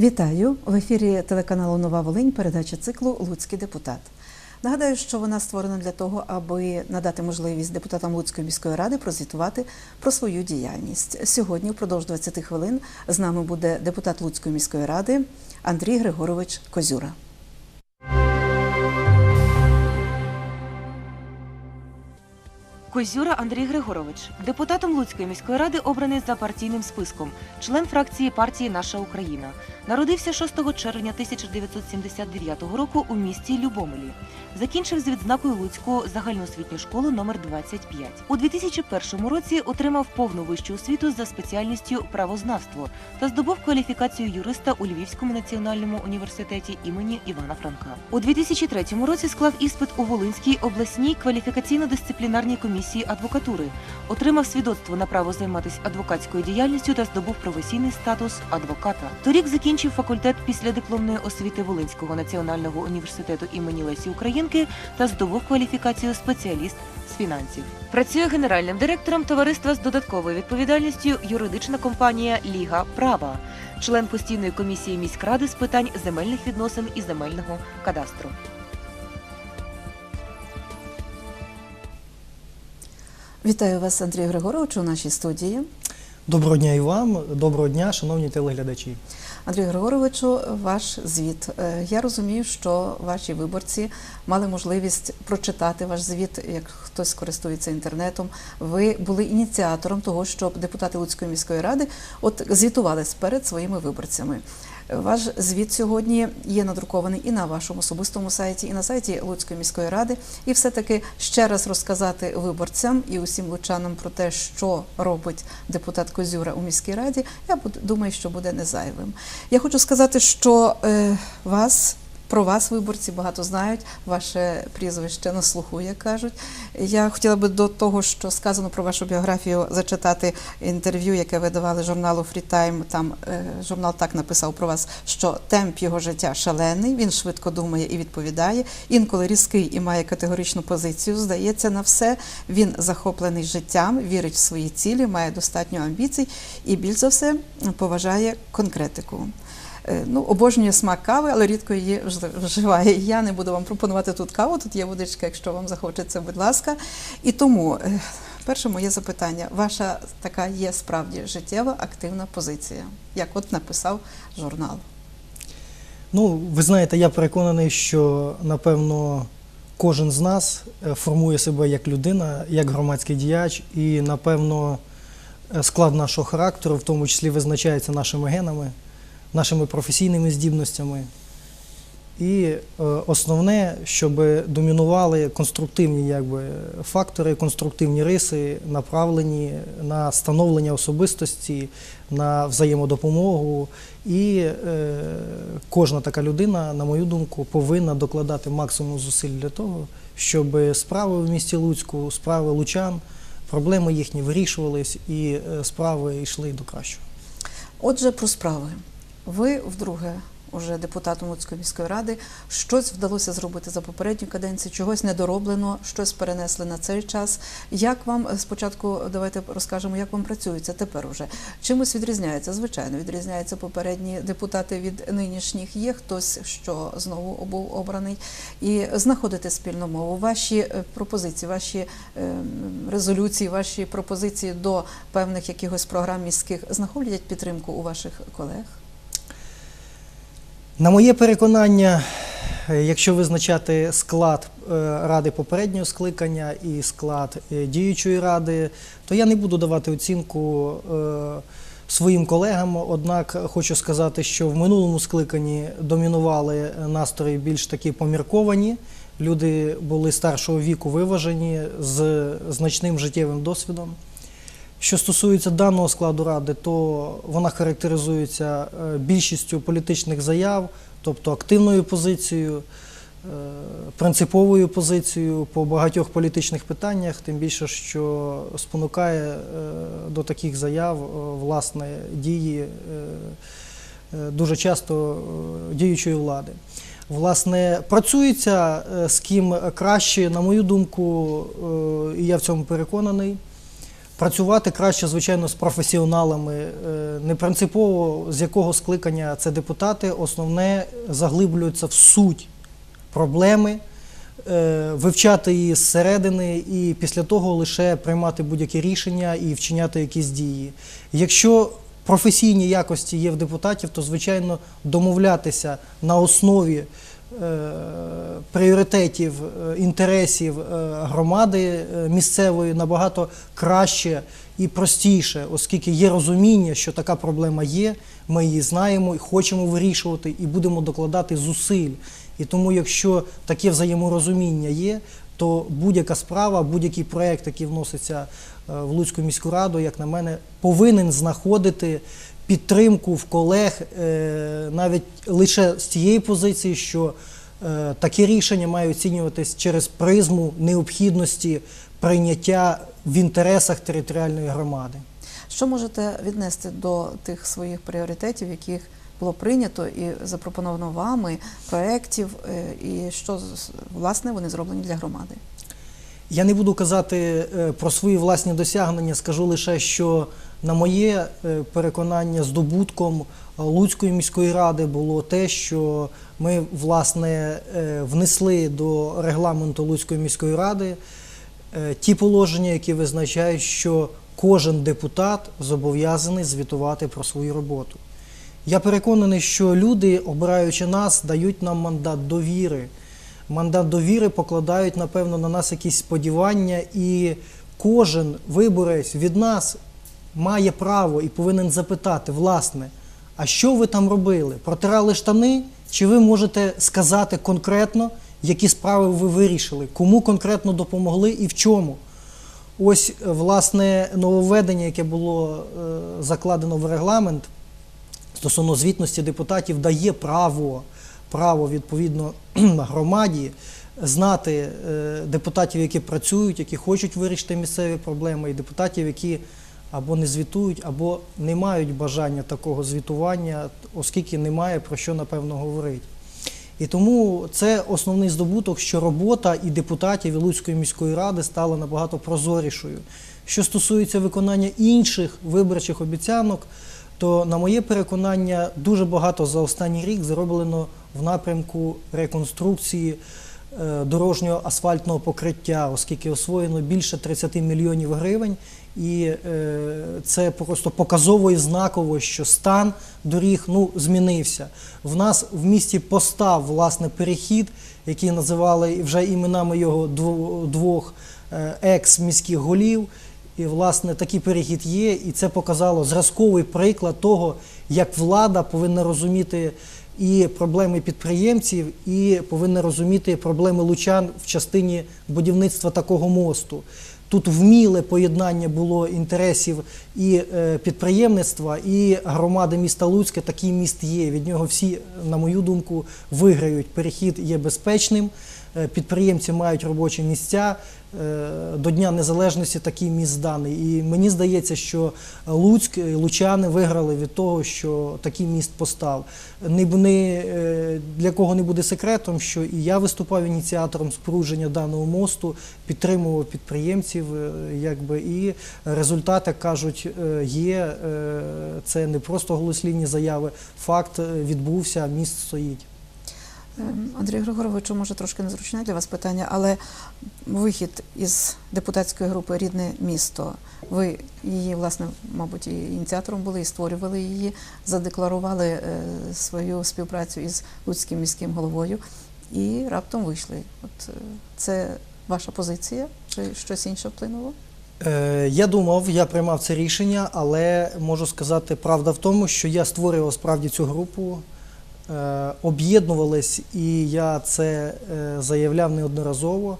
Вітаю в ефірі телеканалу Нова Волинь. Передача циклу Луцький депутат. Нагадаю, що вона створена для того, аби надати можливість депутатам Луцької міської ради прозвітувати про свою діяльність. Сьогодні, впродовж 20 хвилин, з нами буде депутат Луцької міської ради Андрій Григорович Козюра. Козюра Андрій Григорович, депутатом Луцької міської ради, обраний за партійним списком, член фракції партії Наша Україна. Народився 6 червня 1979 року у місті Любомелі. Закінчив з відзнакою Луцьку загальноосвітню школу номер 25. У 2001 році отримав повну вищу освіту за спеціальністю правознавство та здобув кваліфікацію юриста у Львівському національному університеті імені Івана Франка. У 2003 році склав іспит у Волинській обласній кваліфікаційно-дисциплінарній комісії адвокатури, отримав свідоцтво на право займатися адвокатською діяльністю та здобув професійний статус адвоката. Торік закінчив факультет післядипломної освіти Волинського національного університету імені Лесі Українки та здобув кваліфікацію спеціаліст з фінансів. Працює генеральним директором товариства з додатковою відповідальністю юридична компанія Ліга Права, член постійної комісії міськради з питань земельних відносин і земельного кадастру. Вітаю вас, Андрій Григорович, у нашій студії. Доброго дня і вам, доброго дня, шановні телеглядачі. Андрій Григоровичу, ваш звіт. Е, Я розумію, що ваші виборці мали можливість прочитати ваш звіт, як хтось користується інтернетом. Ви були ініціатором того, щоб депутати Луцької міської ради от звітувались перед своїми виборцями. Ваш звіт сьогодні є надрукований і на вашому особистому сайті, і на сайті Луцької міської ради. І все-таки ще раз розказати виборцям і усім лучанам про те, що робить депутат Козюра у міській раді. Я думаю, що буде не зайвим. Я хочу сказати, що е, вас. Про вас виборці багато знають, ваше прізвище на слуху, як кажуть. Я хотіла би до того, що сказано про вашу біографію, зачитати інтерв'ю, яке ви давали журналу Фрітайм. Там е, журнал так написав про вас, що темп його життя шалений, він швидко думає і відповідає. Інколи різкий і має категоричну позицію. Здається на все. Він захоплений життям, вірить в свої цілі, має достатньо амбіцій і більш за все поважає конкретику. Е, Ну, обожнює смак кави, але рідко її вживає. Я не буду вам пропонувати тут каву, тут є водичка, якщо вам захочеться, будь ласка. І тому е, перше моє запитання: ваша така є справді життєва активна позиція, як от написав журнал. Ну, ви знаєте, я переконаний, що напевно кожен з нас е, формує себе як людина, як громадський діяч, і напевно склад нашого характеру, в тому числі визначається нашими генами, нашими професійними здібностями. І е, основне, щоб домінували конструктивні якби, фактори, конструктивні риси, направлені на становлення особистості, на взаємодопомогу. І е, кожна така людина, на мою думку, повинна докладати максимум зусиль для того, щоб справи в місті Луцьку, справи лучан, проблеми їхні вирішувались і е, справи йшли до кращого. Отже, про справи. Ви вдруге уже депутатом Луцької міської ради. Щось вдалося зробити за попередню каденцію, чогось недороблено, щось перенесли на цей час. Як вам е, спочатку давайте розкажемо, як вам працюється тепер уже? Чимось відрізняється? Звичайно, відрізняються попередні депутати від нинішніх. Є хтось, що знову був обраний, і знаходите спільну мову. Ваші е, пропозиції, ваші е, резолюції, ваші пропозиції до певних якихось програм міських знаходять підтримку у ваших колег? На моє переконання, е, якщо визначати склад е, ради попереднього скликання і склад е, діючої ради, то я не буду давати оцінку своїм колегам. Однак хочу сказати, що в минулому скликанні домінували настрої більш такі помірковані. Люди були старшого віку виважені з значним життєвим досвідом. Що стосується даного складу ради, то вона характеризується е, більшістю політичних заяв, тобто активною позицією, е, принциповою позицією по багатьох політичних питаннях, тим більше, що спонукає е, до таких заяв власне дії дуже часто діючої влади. Власне, працюється з ким краще, на мою думку, і я в цьому переконаний. Працювати краще, звичайно, з професіоналами, е, не принципово з якого скликання це депутати, основне заглиблюються в суть проблеми, е, вивчати її зсередини і після того лише приймати будь-які рішення і вчиняти якісь дії. Якщо професійні якості є в депутатів, то звичайно домовлятися на основі пріоритетів, е, інтересів е, громади е, місцевої набагато краще і простіше, оскільки є розуміння, що така проблема є, ми її знаємо і хочемо вирішувати, і будемо докладати зусиль. І тому, якщо таке взаєморозуміння є, то будь-яка справа, будь-який проєкт, який вноситься е, в Луцьку міську раду, як на мене, повинен знаходити підтримку в колег е, навіть лише з тієї позиції, що е, такі рішення мають оцінюватись через призму необхідності прийняття в інтересах територіальної громади. Що можете віднести до тих своїх пріоритетів, яких було прийнято і запропоновано вами проєктів, е, і що власне вони зроблені для громади? Я не буду казати про свої власні досягнення, скажу лише, що на моє е, переконання здобутком е, Луцької міської ради було те, що ми власне е, внесли до регламенту Луцької міської ради ті положення, які визначають, що кожен депутат зобов'язаний звітувати про свою роботу. Я переконаний, що люди, обираючи нас, дають нам мандат довіри. Мандат довіри покладають, напевно, на нас якісь сподівання, і кожен виборець від нас має право і повинен запитати, власне, а що ви там робили? Протирали штани? Чи ви можете сказати конкретно, які справи ви вирішили, кому конкретно допомогли і в чому? Ось, е, власне, нововведення, яке було е, закладено в регламент стосовно звітності депутатів, дає право, право відповідно громаді знати е, депутатів, які працюють, які хочуть вирішити місцеві проблеми, і депутатів, які або не звітують, або не мають бажання такого звітування, оскільки немає про що напевно говорити. І тому це основний здобуток, що робота і депутатів і Луцької міської ради стала набагато прозорішою. Що стосується виконання інших виборчих обіцянок, то, на моє переконання, дуже багато за останній рік зроблено в напрямку реконструкції е, дорожнього асфальтного покриття, оскільки освоєно більше 30 мільйонів гривень. І е, це просто показово і знаково, що стан доріг ну, змінився. В нас в місті постав власне перехід, який називали вже іменами його дво- двох е, екс-міських голів. І, власне, такий перехід є, і це показало зразковий приклад того, як влада повинна розуміти і проблеми підприємців, і повинна розуміти проблеми лучан в частині будівництва такого мосту. Тут вміле поєднання було інтересів і е, підприємництва, і громади міста Луцька. Такий міст є. Від нього всі, на мою думку, виграють. Перехід є безпечним. Е, Підприємці мають робочі місця. е, До Дня Незалежності такий міст зданий. І мені здається, що Луцьк, і лучани виграли від того, що такий міст постав. Е, для кого не буде секретом, що і я виступав ініціатором спорудження даного мосту, підтримував підприємців, якби і результати кажуть, е, є. Це не просто голослівні заяви. Факт відбувся, міст стоїть. Ем, Андрій Григоровичу, може трошки незручне для вас питання, але вихід із депутатської групи Рідне місто. Ви її, власне, мабуть, і ініціатором були, і створювали її, задекларували е, свою співпрацю із Луцьким міським головою і раптом вийшли. От е, це ваша позиція чи щось інше вплинуло? Е, Я думав, я приймав це рішення, але можу сказати, правда в тому, що я створював справді цю групу, об'єднувались, і я це е, заявляв неодноразово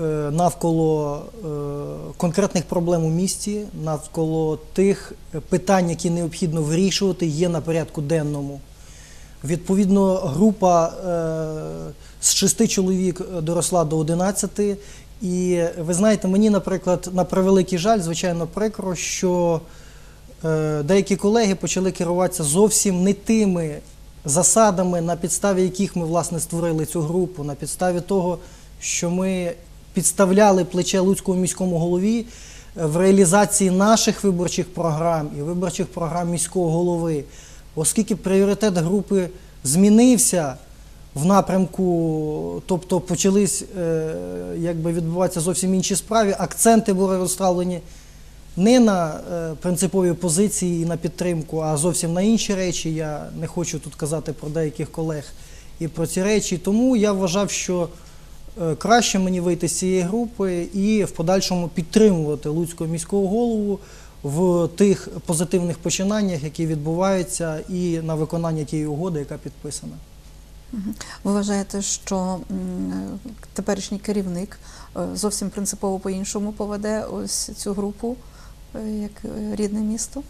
е, навколо е, конкретних проблем у місті, навколо тих питань, які необхідно вирішувати, є на порядку денному. Відповідно, група е, з шести чоловік е, доросла до 11. І ви знаєте, мені, наприклад, на превеликий жаль, звичайно, прикро, що е, деякі колеги почали керуватися зовсім не тими засадами, на підставі яких ми власне створили цю групу, на підставі того, що ми підставляли плече Луцькому міському голові в реалізації наших виборчих програм і виборчих програм міського голови, оскільки пріоритет групи змінився в напрямку, тобто почались е, відбуватися зовсім інші справи, акценти були розставлені не на е, принципові позиції і на підтримку, а зовсім на інші речі. Я не хочу тут казати про деяких колег і про ці речі. Тому я вважав, що е, краще мені вийти з цієї групи і в подальшому підтримувати Луцького міського голову в тих позитивних починаннях, які відбуваються, і на виконання тієї угоди, яка підписана. Ви вважаєте, що теперішній керівник е, зовсім принципово по-іншому поведе ось цю групу як е, рідне місто?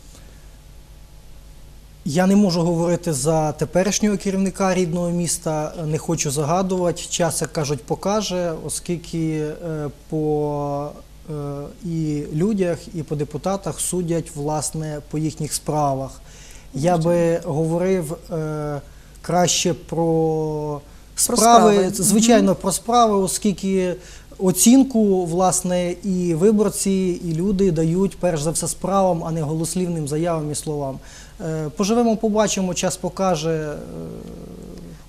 Я не можу говорити за теперішнього керівника рідного міста, не хочу загадувати. Час, як кажуть, покаже, оскільки е, по е, і людях, і по депутатах судять власне по їхніх справах. Я би говорив е, краще про справи, справи. звичайно, про справи, оскільки оцінку власне і виборці, і люди дають перш за все справам, а не голослівним заявам і словам. Е, Поживемо, побачимо, час покаже. Е,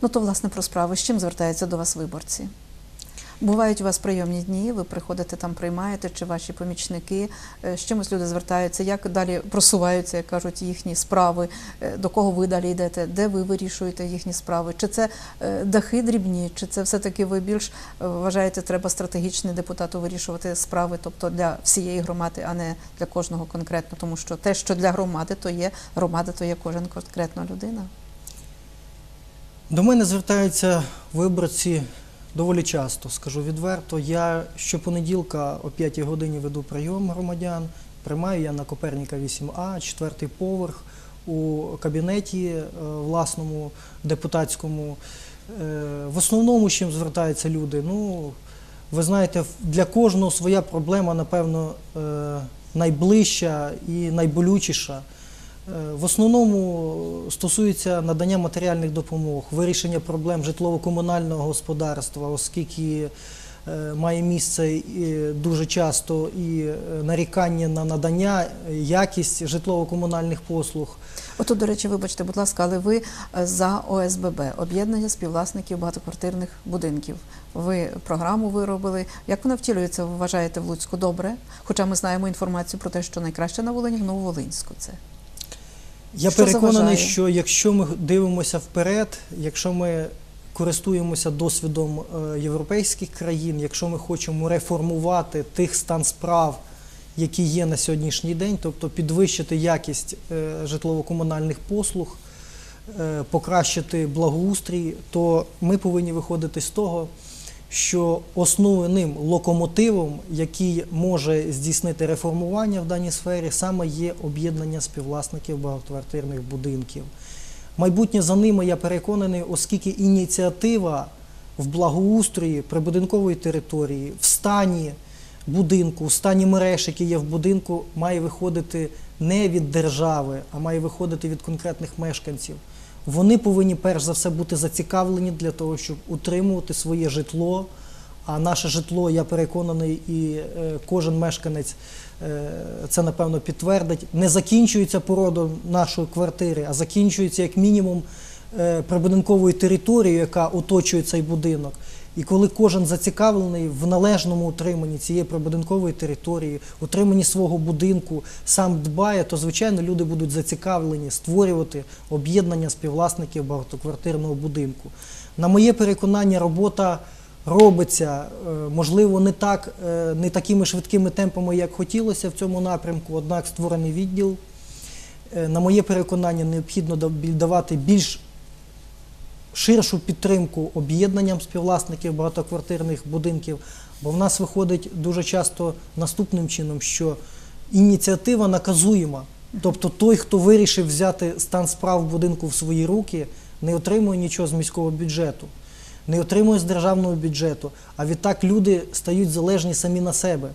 Ну то власне про справи. З чим звертаються до вас виборці? Бувають у вас прийомні дні, ви приходите там, приймаєте, чи ваші помічники, Е, з чимось люди звертаються, як далі просуваються, як кажуть, їхні справи, Е, до кого ви далі йдете, де ви вирішуєте їхні справи? Чи це е, дахи дрібні, чи це все-таки ви більш вважаєте, треба стратегічний депутату вирішувати справи, тобто для всієї громади, а не для кожного конкретно, тому що те, що для громади, то є громада, то є кожен конкретна людина. До мене звертаються виборці доволі часто, скажу відверто. Я щопонеділка о 5 годині веду прийом громадян. Приймаю я на Коперніка 8А, четвертий поверх у кабінеті е, власному депутатському. Е, В основному, чим звертаються люди, ну, ви знаєте, для кожного своя проблема, напевно, е, найближча і найболючіша. Е, В основному стосується надання матеріальних допомог, вирішення проблем житлово-комунального господарства, оскільки е, має місце дуже часто і е, нарікання на надання, е, якість житлово-комунальних послуг. Отут, до речі, вибачте, будь ласка, але ви е, за ОСББ, об'єднання співвласників багатоквартирних будинків. Ви програму виробили. Як вона втілюється, ви вважаєте в Луцьку добре? Хоча ми знаємо інформацію про те, що найкраще на Волині в Нововолинську це. Я Що переконаний, заважає? що якщо ми дивимося вперед, якщо ми користуємося досвідом е, європейських країн, якщо ми хочемо реформувати тих стан справ, які є на сьогоднішній день, тобто підвищити якість е, житлово-комунальних послуг, е, покращити благоустрій, то ми повинні виходити з того, що основним локомотивом, який може здійснити реформування в даній сфері, саме є об'єднання співвласників багатоквартирних будинків. Майбутнє за ними, я переконаний, оскільки ініціатива в благоустрої прибудинкової території, в стані будинку, в стані мереж, які є в будинку, має виходити не від держави, а має виходити від конкретних мешканців. Вони повинні перш за все бути зацікавлені для того, щоб утримувати своє житло. А наше житло, я переконаний, і е, кожен мешканець е, це напевно підтвердить, не закінчується породом нашої квартири, а закінчується як мінімум е, прибудинковою територією, яка оточує цей будинок. І коли кожен зацікавлений в належному утриманні цієї прибудинкової території, утриманні свого будинку, сам дбає, то звичайно люди будуть зацікавлені створювати об'єднання співвласників багатоквартирного будинку. На моє переконання, робота робиться, е, можливо, не так, е, не такими швидкими темпами, як хотілося в цьому напрямку, однак створений відділ. Е, На моє переконання, необхідно давати більш ширшу підтримку об'єднанням співвласників багатоквартирних будинків, бо в нас виходить дуже часто наступним чином, що ініціатива наказуєма. Тобто той, хто вирішив взяти стан справ будинку в свої руки, не отримує нічого з міського бюджету, не отримує з державного бюджету, а відтак люди стають залежні самі на себе.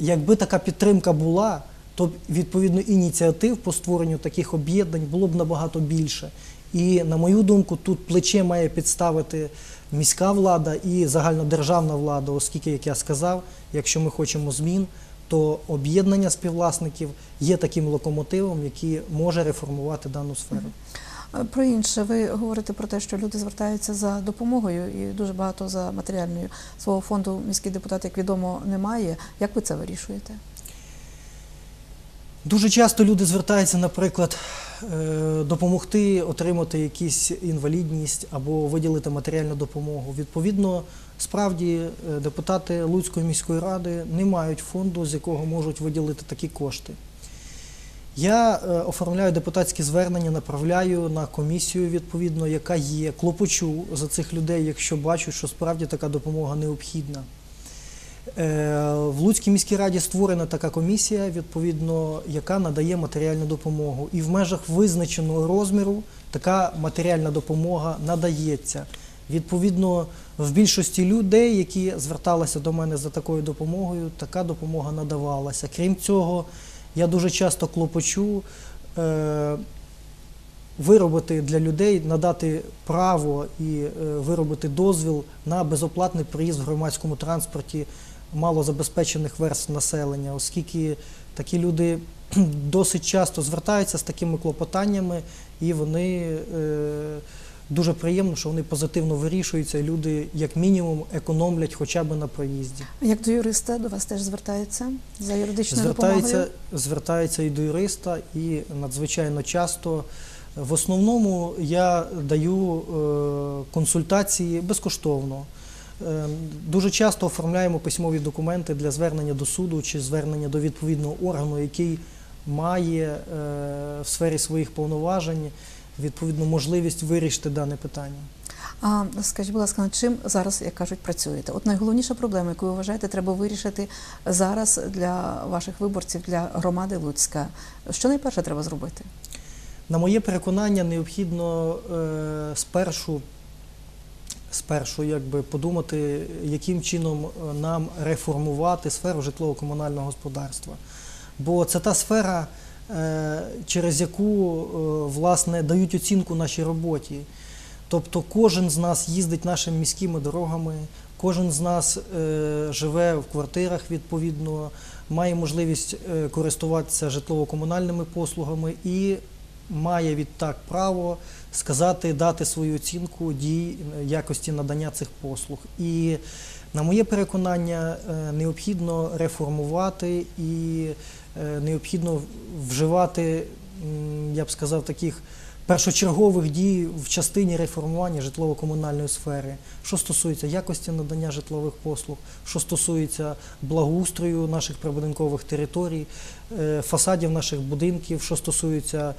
Якби така підтримка була, то відповідно ініціатив по створенню таких об'єднань було б набагато більше. І на мою думку, тут плече має підставити міська влада і загальнодержавна влада, оскільки, як я сказав, якщо ми хочемо змін, то об'єднання співвласників є таким локомотивом, який може реформувати дану сферу. Е, Про інше, ви говорите про те, що люди звертаються за допомогою і дуже багато за матеріальною. Свого фонду міський депутат, як відомо, немає. Як ви це вирішуєте? Дуже часто люди звертаються, наприклад, е, допомогти отримати якусь інвалідність або виділити матеріальну допомогу. Відповідно, справді е, депутати Луцької міської ради не мають фонду, з якого можуть виділити такі кошти. Я е, оформляю депутатські звернення, направляю на комісію, відповідно, яка є, клопочу за цих людей, якщо бачу, що справді така допомога необхідна. Е, В Луцькій міській раді створена така комісія, відповідно, яка надає матеріальну допомогу. І в межах визначеного розміру така матеріальна допомога надається. Відповідно, в більшості людей, які зверталися до мене за такою допомогою, така допомога надавалася. Крім цього, я дуже часто клопочу е, виробити для людей, надати право і е, виробити дозвіл на безоплатний проїзд в громадському транспорті малозабезпечених верств населення, оскільки такі люди досить часто звертаються з такими клопотаннями, і вони е, дуже приємно, що вони позитивно вирішуються, і люди як мінімум економлять хоча б на проїзді. А Як до юриста до вас теж звертаються за юридичною Звертається, допомогою? звертається і до юриста, і надзвичайно часто. В основному я даю е, консультації безкоштовно. Е, Дуже часто оформляємо письмові документи для звернення до суду чи звернення до відповідного органу, який має е, в сфері своїх повноважень відповідну можливість вирішити дане питання. А скажіть, будь ласка, над чим зараз, як кажуть, працюєте? От найголовніша проблема, яку ви вважаєте, треба вирішити зараз для ваших виборців, для громади Луцька. Що найперше треба зробити? На моє переконання, необхідно е, спершу, спершу якби, подумати, яким чином е, нам реформувати сферу житлово-комунального господарства. Бо це та сфера, е, через яку е, власне, дають оцінку нашій роботі. Тобто кожен з нас їздить нашими міськими дорогами, кожен з нас живе в квартирах відповідно, має можливість користуватися житлово-комунальними послугами і має відтак право сказати, дати свою оцінку дій е, якості надання цих послуг. І на моє переконання, е, необхідно реформувати і е, необхідно вживати, я б сказав, таких першочергових дій в частині реформування житлово-комунальної сфери, що стосується якості надання житлових послуг, що стосується благоустрою наших прибудинкових територій, фасадів наших будинків, що стосується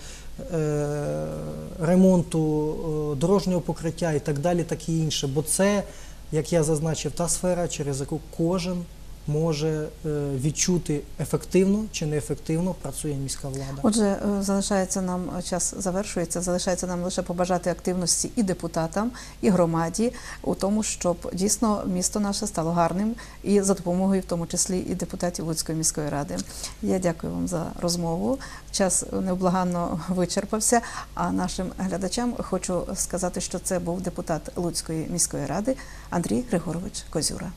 ремонту е, дорожнього покриття і так далі, так і інше. Бо це, як я зазначив, та сфера, через яку кожен може е, відчути ефективно чи неефективно працює міська влада. Отже, е, залишається нам е, час завершується. Залишається нам лише побажати активності і депутатам, і громаді у тому, щоб дійсно місто наше стало гарним і за допомогою, в тому числі, і депутатів Луцької міської ради. Я дякую вам за розмову. Час невблаганно вичерпався. А нашим глядачам хочу сказати, що це був депутат Луцької міської ради Андрій Григорович Козюра.